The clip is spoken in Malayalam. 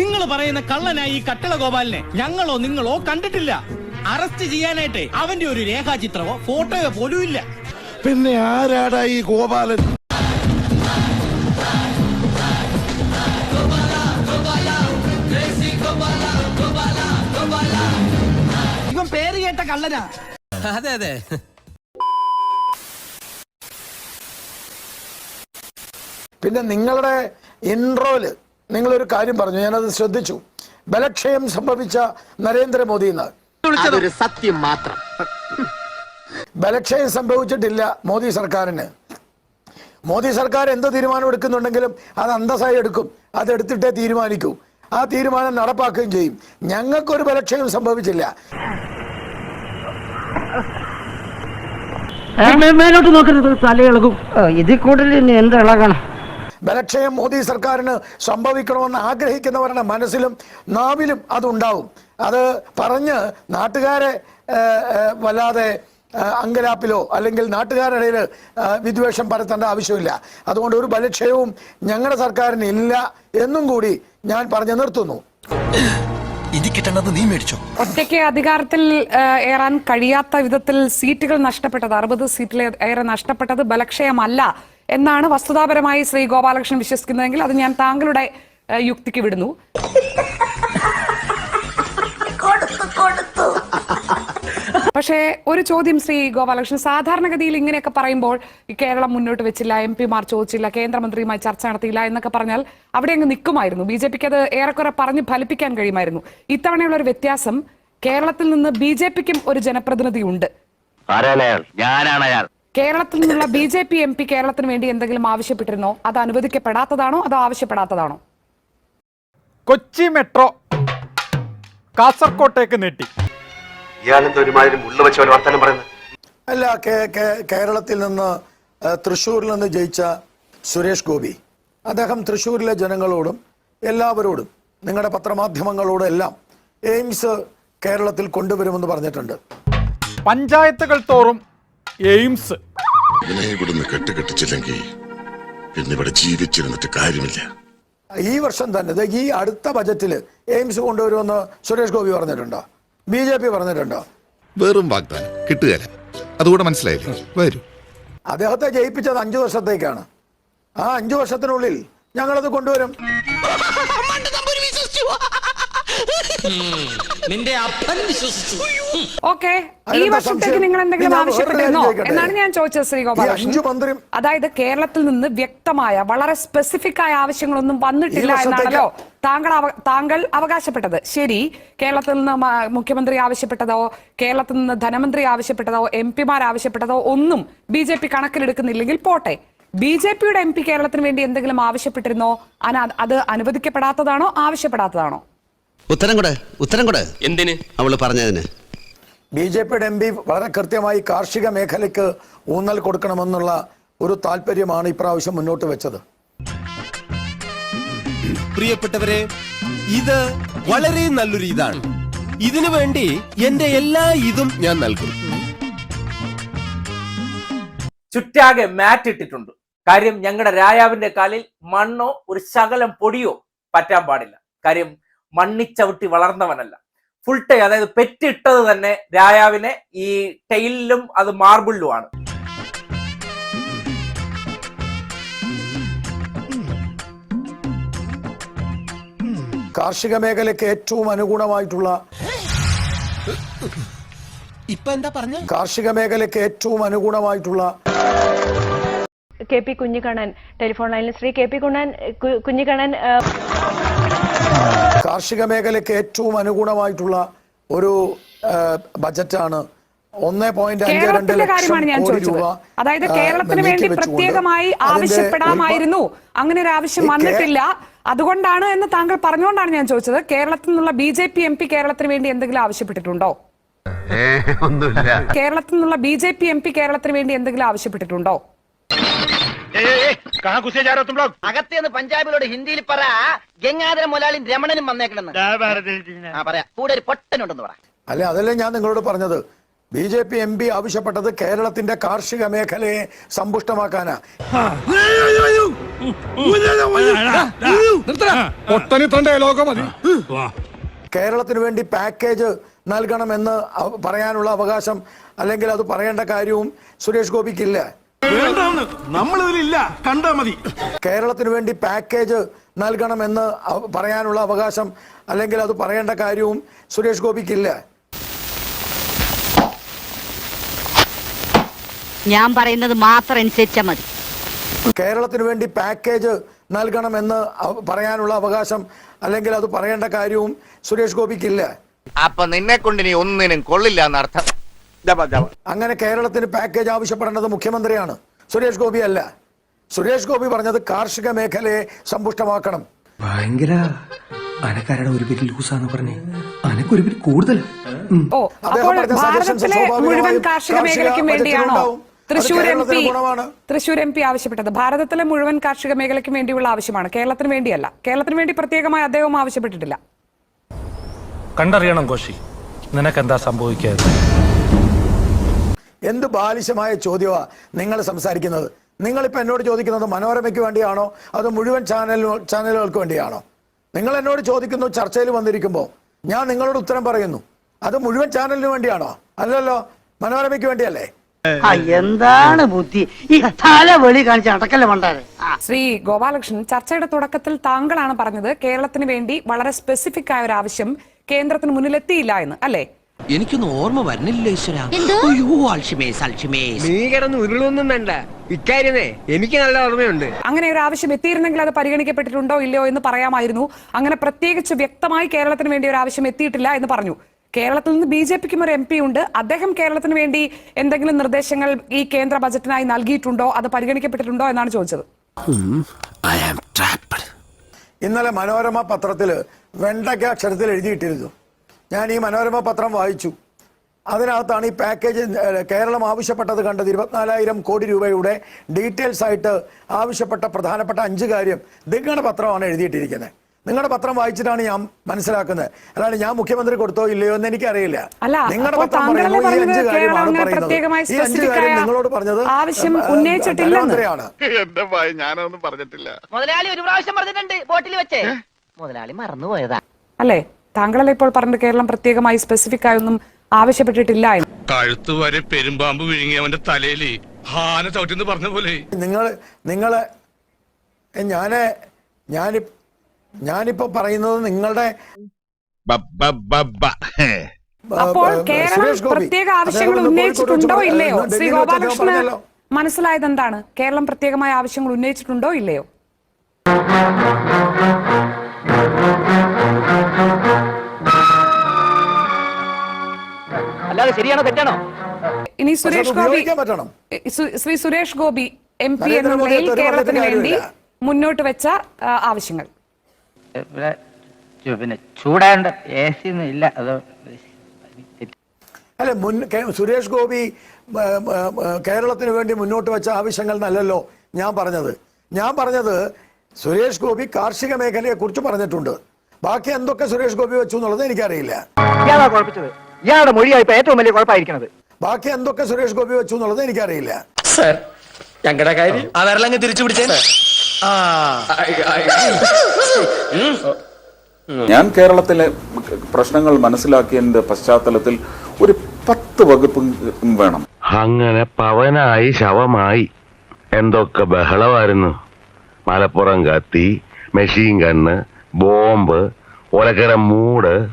നിങ്ങൾ പറയുന്ന കള്ളനായി ഈ കട്ടള ഗോപാലിനെ ഞങ്ങളോ നിങ്ങളോ കണ്ടിട്ടില്ല. അറസ്റ്റ് ചെയ്യാനായിട്ട് അവന്റെ ഒരു രേഖാചിത്രമോ ഫോട്ടോയോ പോലും ഇല്ല. പിന്നെ ആരാടാ ഈ ഗോപാലൻ? ഇവൻ പേര് കേട്ട കള്ളനാ. അതെ അതെ. പിന്നെ നിങ്ങളുടെ ഇൻട്രോയിൽ നിങ്ങളൊരു കാര്യം പറഞ്ഞു ഞാനത് ശ്രദ്ധിച്ചു. ബലക്ഷയം സംഭവിച്ച നരേന്ദ്രമോദി എന്ന്. അതൊരു സത്യം മാത്രം. ബലക്ഷയം സംഭവിച്ചിട്ടില്ല മോദി സർക്കാരിന്. മോദി സർക്കാർ എന്ത് തീരുമാനം എടുക്കുന്നുണ്ടെങ്കിലും അത് അന്തസ്സായി എടുക്കും. അതെടുത്തിട്ടേ തീരുമാനിക്കൂ. ആ തീരുമാനം നടപ്പാക്കുകയും ചെയ്യും. ഞങ്ങൾക്കൊരു ബലക്ഷയം സംഭവിച്ചില്ല. മേലോട്ട് നോക്കരുത് തലയിളകും. ഇതിൽ കൂടുതൽ എന്ത് ഇളകണം? ബലക്ഷയം മോദി സർക്കാരിന് സംഭവിക്കണമെന്ന് ആഗ്രഹിക്കുന്നവരുടെ മനസ്സിലും നാവിലും അതുണ്ടാവും. അത് പറഞ്ഞ് നാട്ടുകാരെ വല്ലാതെ അങ്കലാപ്പിലോ അല്ലെങ്കിൽ നാട്ടുകാരുടെ വിദ്വേഷം പരത്തേണ്ട ആവശ്യമില്ല. അതുകൊണ്ട് ഒരു ബലക്ഷയവും ഞങ്ങളുടെ സർക്കാരിന് ഇല്ല എന്നും കൂടി ഞാൻ പറഞ്ഞു നിർത്തുന്നു. ഒറ്റയ്ക്ക് അധികാരത്തിൽ ഏറാൻ കഴിയാത്ത വിധത്തിൽ സീറ്റുകൾ നഷ്ടപ്പെട്ടത് അറുപത് സീറ്റിൽ ഏറെ നഷ്ടപ്പെട്ടത് ബലക്ഷയമല്ല. എന്നാണ് വസ്തുതാപരമായി ശ്രീ ഗോപാലകൃഷ്ണൻ വിശ്വസിക്കുന്നതെങ്കിൽ അത് ഞാൻ താങ്കളുടെ യുക്തിക്ക് വിടുന്നു. പക്ഷേ ഒരു ചോദ്യം ശ്രീ ഗോപാലകൃഷ്ണൻ സാധാരണഗതിയിൽ ഇങ്ങനെയൊക്കെ പറയുമ്പോൾ ഈ കേരളം മുന്നോട്ട് വെച്ചില്ല എം പിമാർ ചോദിച്ചില്ല കേന്ദ്രമന്ത്രിയുമായി ചർച്ച നടത്തിയില്ല എന്നൊക്കെ പറഞ്ഞാൽ അവിടെ അങ്ങ് നിൽക്കുമായിരുന്നു. ബി ജെ പിക്ക് അത് ഏറെക്കുറെ പറഞ്ഞ് ഫലിപ്പിക്കാൻ കഴിയുമായിരുന്നു. ഇത്തവണയുള്ള ഒരു വ്യത്യാസം കേരളത്തിൽ നിന്ന് ബി ജെ പിക്കും ഒരു ജനപ്രതിനിധി ഉണ്ട് ഞാനാണ് അയാൾ. കേരളത്തിൽ നിന്നുള്ള B J P M P കേരളത്തിന് വേണ്ടി എന്തെങ്കിലും ആവശ്യപ്പെട്ടിരുന്നോ? അത് അനുവദിക്കപ്പെടാത്തതാണോ? അതോ ആവശ്യപ്പെടാത്തതാണോ? കൊച്ചി മെട്രോ കാസർകോട്ടേക്ക് നീട്ടി. അല്ല കേരളത്തിൽ നിന്ന് തൃശ്ശൂരിൽ നിന്ന് ജയിച്ച സുരേഷ് ഗോപി. അദ്ദേഹം തൃശ്ശൂരിലെ ജനങ്ങളോടും എല്ലാവരോടും നിങ്ങളുടെ പത്രമാധ്യമങ്ങളോടും എല്ലാം എയിംസ് കേരളത്തിൽ കൊണ്ടുവരുമെന്ന് പറഞ്ഞിട്ടുണ്ട്. പഞ്ചായത്തുകൾ തോറും എയിംസ് ഇവനെ ഇവിടുന്ന് കെട്ടുകെട്ടിച്ചില്ലെങ്കിൽ പിന്നെ ഇവിടെ ജീവിച്ചിരുന്നിട്ട് കാര്യമില്ല. ഈ വർഷം തന്നെ ദേ ഈ അടുത്ത ബജറ്റിൽ എയിംസ് കൊണ്ടുവരുമെന്ന് സുരേഷ് ഗോപി പറഞ്ഞിട്ടുണ്ടോ? ബി ജെ പി പറഞ്ഞിട്ടുണ്ടോ? വെറും വാഗ്ദാനം കിട്ടുകയല്ല. അതുകൂടെ മനസ്സിലായില്ലേ? വരൂ. അദ്ദേഹത്തെ ജയിപ്പിച്ചത് അഞ്ചു വർഷത്തേക്കാണ്. ആ അഞ്ചു വർഷത്തിനുള്ളിൽ ഞങ്ങളത് കൊണ്ടുവരും. നിന്റെ അപ്പൻ വിശ്വസിച്ചു. ഓക്കെ ഈ വർഷത്തേക്ക് നിങ്ങൾ എന്തെങ്കിലും ആവശ്യപ്പെട്ടിരുന്നോ? എന്നാണ് ഞാൻ ചോദിച്ചത് ശ്രീ ഈ ഗോപാലകൃഷ്ണൻ അതായത് കേരളത്തിൽ നിന്ന് വ്യക്തമായ വളരെ സ്പെസിഫിക് ആയ ആവശ്യങ്ങളൊന്നും വന്നിട്ടില്ല എന്നാണല്ലോ താങ്കൾ താങ്കൾ അവകാശപ്പെട്ടത്. ശരി കേരളത്തിൽ നിന്ന് മുഖ്യമന്ത്രി ആവശ്യപ്പെട്ടതോ കേരളത്തിൽ നിന്ന് ധനമന്ത്രി ആവശ്യപ്പെട്ടതോ എം പിമാർ ആവശ്യപ്പെട്ടതോ ഒന്നും ബി ജെ പി കണക്കിലെടുക്കുന്നില്ലെങ്കിൽ പോട്ടെ. ബി ജെ പിയുടെ എം പി കേരളത്തിന് വേണ്ടി എന്തെങ്കിലും ആവശ്യപ്പെട്ടിരുന്നോ? അന- അത് അനുവദിക്കപ്പെടാത്തതാണോ? ആവശ്യപ്പെടാത്തതാണോ? ഉത്തരം കൂടെ ഉത്തരം കൂടെ. എന്തിന്? അവൾ പറഞ്ഞതിന്. ബി ജെ പിയുടെ എം പി വളരെ കൃത്യമായി കാർഷിക മേഖലയ്ക്ക് ഊന്നൽ കൊടുക്കണമെന്നുള്ള ഒരു താല്പര്യമാണ് ഇപ്രാവശ്യം മുന്നോട്ട് വെച്ചത്. പ്രിയപ്പെട്ടവരെ ഇത് വളരെ നല്ലൊരു ഇതാണ്. ഇതിനു വേണ്ടി എന്റെ എല്ലാ ഇതും ഞാൻ നൽകും. ചുറ്റാകെ മാറ്റ് ഇട്ടിട്ടുണ്ട്. കാര്യം ഞങ്ങളുടെ രായാവിന്റെ കാലിൽ മണ്ണോ ഒരു ശകലം പൊടിയോ പറ്റാൻ പാടില്ല. കാര്യം മണ്ണിച്ചവിട്ടി വളർന്നവനല്ല. ഫുൾ ടൈ അതായത് പെറ്റിട്ടത് തന്നെ രായാവിനെ ഈ ടൈലിലും അത് മാർബിളിലുമാണ് കാർഷിക മേഖലയ്ക്ക് ഏറ്റവും അനുകൂലമായിട്ടുള്ള ഇപ്പൊ എന്താ പറഞ്ഞ? കാർഷിക മേഖലയ്ക്ക് ഏറ്റവും അനുകൂലമായിട്ടുള്ള കെ പി കുഞ്ഞിക്കണ്ണൻ ടെലിഫോൺ ലൈനിൽ ശ്രീ കെ പി കുണ്ണൻ കുഞ്ഞിക്കണ്ണൻ കാർഷിക മേഖലയ്ക്ക് ഏറ്റവും അനുകൂലമായിട്ടുള്ള ഒരു ബജറ്റാണ് ഒന്നേ പോയിന്റ് അഞ്ച് രണ്ട് ലക്ഷം കാര്യമാണ് ഞാൻ കോടി ചോദിച്ചത്. രൂപ അതായത് കേരളത്തിന് വേണ്ടി പ്രത്യേകമായി ആവശ്യപ്പെടാമായിരുന്നു. അങ്ങനെ ഒരു ആവശ്യം വന്നിട്ടില്ല. അതുകൊണ്ടാണ് എന്ന് താങ്കൾ പറഞ്ഞുകൊണ്ടാണ് ഞാൻ ചോദിച്ചത്. കേരളത്തിൽ നിന്നുള്ള B J P M P കേരളത്തിന് വേണ്ടി എന്തെങ്കിലും ആവശ്യപ്പെട്ടിട്ടുണ്ടോ? ഒന്നുമില്ല. കേരളത്തിൽ നിന്നുള്ള B J P M P കേരളത്തിന് വേണ്ടി എന്തെങ്കിലും ആവശ്യപ്പെട്ടിട്ടുണ്ടോ? അകത്തേന്ന് പഞ്ചാബിലോട് ഹിന്ദിയിൽ പറ. ഗംഗാധര മുലാളി രമണനും വന്നേക്കണെന്ന്. ആ പറയാ. കൂടെ ഒരു പൊട്ടനുണ്ടെന്ന് പറ. അല്ലെ അതല്ലേ ഞാൻ നിങ്ങളോട് പറഞ്ഞത്? B J P M P ആവശ്യപ്പെട്ടത് കേരളത്തിന്റെ കാർഷിക മേഖലയെ സമ്പുഷ്ടമാക്കാനാ. കേരളത്തിന് വേണ്ടി പാക്കേജ് നൽകണമെന്ന് പറയാനുള്ള അവകാശം അല്ലെങ്കിൽ അത് പറയേണ്ട കാര്യവും സുരേഷ് ഗോപിക്കില്ല. നമ്മളിതിലില്ല. കണ്ടാ മതി. കേരളത്തിന് വേണ്ടി പാക്കേജ് നൽകണമെന്ന് പറയാനുള്ള അവകാശം അല്ലെങ്കിൽ അത് പറയേണ്ട കാര്യവും സുരേഷ് ഗോപിക്കില്ല. ഞാൻ പറയുന്നത് മാത്രം മതി. കേരളത്തിന് വേണ്ടി പാക്കേജ് നൽകണമെന്ന് പറയാനുള്ള അവകാശം അല്ലെങ്കിൽ അത് പറയേണ്ട കാര്യവും സുരേഷ് ഗോപിക്കില്ല. അപ്പൊ നിന്നെ കൊണ്ട് ഇനി ഒന്നിനും കൊള്ളില്ല എന്നർത്ഥം. അങ്ങനെ കേരളത്തിന് പാക്കേജ് ആവശ്യപ്പെടേണ്ടത് മുഖ്യമന്ത്രിയാണ്. സുരേഷ് ഗോപി അല്ല. സുരേഷ് ഗോപി പറഞ്ഞത് കാർഷിക മേഖലയെ സമ്പുഷ്ടമാക്കണം. ഭയങ്കര അനക്കാരുടെ ഒരു പേര് ലൂസാന്ന് പറഞ്ഞു. അനക്കൊരു പേര് കൂടുതൽ മുഴുവൻ കാർഷിക മേഖലയ്ക്കും വേണ്ടിയാണോ Thrissur M P Thrissur M P ആവശ്യപ്പെട്ടത്? ഭാരതത്തിലെ മുഴുവൻ കാർഷിക മേഖലയ്ക്കും വേണ്ടിയുള്ള ആവശ്യമാണ്. കേരളത്തിന് വേണ്ടിയല്ല. കേരളത്തിന് വേണ്ടി പ്രത്യേകമായി അദ്ദേഹം ആവശ്യപ്പെട്ടിട്ടില്ല. കണ്ടറിയണം കോശി. നിനക്കെന്താ സംഭവിക്കാതെ എന്ത് ബാലിശമായ ചോദ്യമാണ് നിങ്ങൾ സംസാരിക്കുന്നത്? നിങ്ങളിപ്പോൾ എന്നോട് ചോദിക്കുന്നത് മനോരമയ്ക്ക് വേണ്ടിയാണോ? അതോ മുഴുവൻ ചാനൽ ചാനലുകൾക്ക് വേണ്ടിയാണോ? നിങ്ങൾ എന്നോട് ചോദിക്കുന്നു ചർച്ചയിൽ വന്നിരിക്കുമ്പോൾ ഞാൻ നിങ്ങളോട് ഉത്തരം പറയുന്നു. അത് മുഴുവൻ ചാനലിന് വേണ്ടിയാണോ? അല്ലല്ലോ മനോരമയ്ക്ക് വേണ്ടിയല്ലേ? എന്താണ് ബുദ്ധി? ഈ തല വെളി കാണിച്ച് അടക്കല്ലേ മണ്ടാരെ ശ്രീ ഗോപാലകൃഷ്ണൻ ചർച്ചയുടെ തുടക്കത്തിൽ താങ്കളാണ് പറഞ്ഞത് കേരളത്തിന് വേണ്ടി വളരെ സ്പെസിഫിക് ആയ ഒരു ആവശ്യം കേന്ദ്രത്തിന് മുന്നിലെത്തിയില്ല എന്ന് അല്ലേ? എനിക്കൊന്നും ഓർമ്മ വരുന്നില്ല ഈശ്വര. അയ്യോ അൽഷിമേസ് അൽഷിമേസ് നീ കിടന്ന് ഉരുളൊന്നും വേണ്ട. ഇക്കാര്യമേ എനിക്ക് നല്ല ഓർമ്മയുണ്ട്. അങ്ങനെ ഒരു ആവശ്യം എത്തിയിരുന്നെങ്കിൽ അത് പരിഗണിക്കപ്പെട്ടിട്ടുണ്ടോ ഇല്ലയോ എന്ന് പറയാമായിരുന്നു. അങ്ങനെ പ്രത്യേകിച്ച് വ്യക്തമായി കേരളത്തിന് വേണ്ടി ഒരു ആവശ്യം എത്തിയിട്ടില്ല എന്ന് പറഞ്ഞു. കേരളത്തിൽ നിന്ന് ബി ജെ പിക്കും ഒരു എം പി ഉണ്ട്. അദ്ദേഹം കേരളത്തിന് വേണ്ടി എന്തെങ്കിലും നിർദ്ദേശങ്ങൾ ഈ കേന്ദ്ര ബജറ്റിനായി നൽകിയിട്ടുണ്ടോ അത് പരിഗണിക്കപ്പെട്ടിട്ടുണ്ടോ എന്നാണ് ചോദിച്ചത്. ഐ ആം ട്രാപ്ഡ് ഇന്നലെ മനോരമ പത്രത്തിൽ വെണ്ടയ്ക്ക അക്ഷരത്തിൽ എഴുതിയിട്ടിരുന്നു. ഞാൻ ഈ മനോരമ പത്രം വായിച്ചു. അതിനകത്താണ് ഈ പാക്കേജ് കേരളം ആവശ്യപ്പെട്ടത് കണ്ടത് ഇരുപത്തിനാലായിരം കോടി രൂപയുടെ ഡീറ്റെയിൽസ് ആയിട്ട് ആവശ്യപ്പെട്ട പ്രധാനപ്പെട്ട അഞ്ച് കാര്യം നിങ്ങളുടെ പത്രമാണ് എഴുതിയിട്ടിരിക്കുന്നത്. നിങ്ങളുടെ പത്രം വായിച്ചിട്ടാണ് ഞാൻ മനസ്സിലാക്കുന്നത്. അല്ലാണ്ട് ഞാൻ മുഖ്യമന്ത്രി കൊടുത്തോ ഇല്ലയോ എന്ന് എനിക്കറിയില്ല. അല്ല, നിങ്ങളുടെ പത്രം താങ്കളല്ലേ ഈ അഞ്ച് കേരളം കാര്യമാണ് അങ്ങനെ പറയുന്നത്. പ്രത്യേകമായി ഈ അഞ്ച് കാര്യം നിങ്ങളോട് പറഞ്ഞത് ആവശ്യം എന്റെ ഭയ ഞാനൊന്നും പറഞ്ഞിട്ടില്ല. മുതലാളി ഒരു പ്രാവശ്യം പറഞ്ഞിട്ടുണ്ട് ബോട്ടിൽ വെച്ചേ. മുതലാളി മറന്നുപോയതാ. അല്ലേ? താങ്കളല്ലേ ഇപ്പോൾ പറഞ്ഞത് കേരളം പ്രത്യേകമായി സ്പെസിഫിക് ആയൊന്നും ആവശ്യപ്പെട്ടിട്ടില്ല എന്ന്? കഴുത്ത് വരെ പെരുമ്പാമ്പ് വിഴുങ്ങി അവന്റെ തലയിൽ ഹാന ചവിട്ടിന്ന് പറഞ്ഞ പോലെ. നിങ്ങൾ നിങ്ങൾ ഞാൻ ഞാൻ ഞാനിപ്പോ പറയുന്നത് നിങ്ങളുടെ അപ്പോൾ കേരളം. പ്രത്യേക ആവശ്യങ്ങൾ ഉന്നയിച്ചിട്ടുണ്ടോ ഇല്ലയോ? ശ്രീ ഗോപാലകൃഷ്ണന് മനസ്സിലായത് എന്താണ്? കേരളം പ്രത്യേകമായ ആവശ്യങ്ങൾ ഉന്നയിച്ചിട്ടുണ്ടോ ഇല്ലയോ? അല്ലാതെ ശരിയാണോ തെറ്റാണോ? ഇനി സുരേഷ് ഗോപി ശ്രീ സുരേഷ് ഗോപി എം പി എന്ന നിലയിൽ കേരളത്തിന് വേണ്ടി മുന്നോട്ട് വെച്ച ആവശ്യങ്ങൾ. പിന്നെ ചൂടാണ്ട് എ സി ഒന്നും ഇല്ല. അത് അല്ലെ മുൻ സുരേഷ് ഗോപി കേരളത്തിന് വേണ്ടി മുന്നോട്ട് വെച്ച ആവശ്യങ്ങൾ നല്ലല്ലോ ഞാൻ പറഞ്ഞത്. ഞാൻ പറഞ്ഞത് സുരേഷ് ഗോപി കാർഷിക മേഖലയെ കുറിച്ച് പറഞ്ഞിട്ടുണ്ട്. ബാക്കി എന്തൊക്കെ സുരേഷ് ഗോപി വെച്ചു എന്നുള്ളത് എനിക്കറിയില്ല. ഇയാളുടെ മൊഴിയായി ഇപ്പൊ ഏറ്റവും വലിയ കുഴപ്പമായിരിക്കുന്നത്. ബാക്കി എന്തൊക്കെ സുരേഷ് ഗോപി വെച്ചു എന്നുള്ളത് എനിക്കറിയില്ല. ഞങ്ങളുടെ കാര്യം ആ. വിരലങ്ങ് തിരിച്ചു പിടിച്ചേ. ഞാൻ കേരളത്തിലെ പ്രശ്നങ്ങൾ മനസ്സിലാക്കിയതിന്റെ പശ്ചാത്തലത്തിൽ ഒരു പത്ത് വകുപ്പും വേണം. അങ്ങനെ പവനായി ശവമായി. എന്തൊക്കെ ബഹളമായിരുന്നു. മലപ്പുറം കത്തി മെഷീൻ ഗണ്ണ് ബോംബ് ഒലക്കര മൂട്.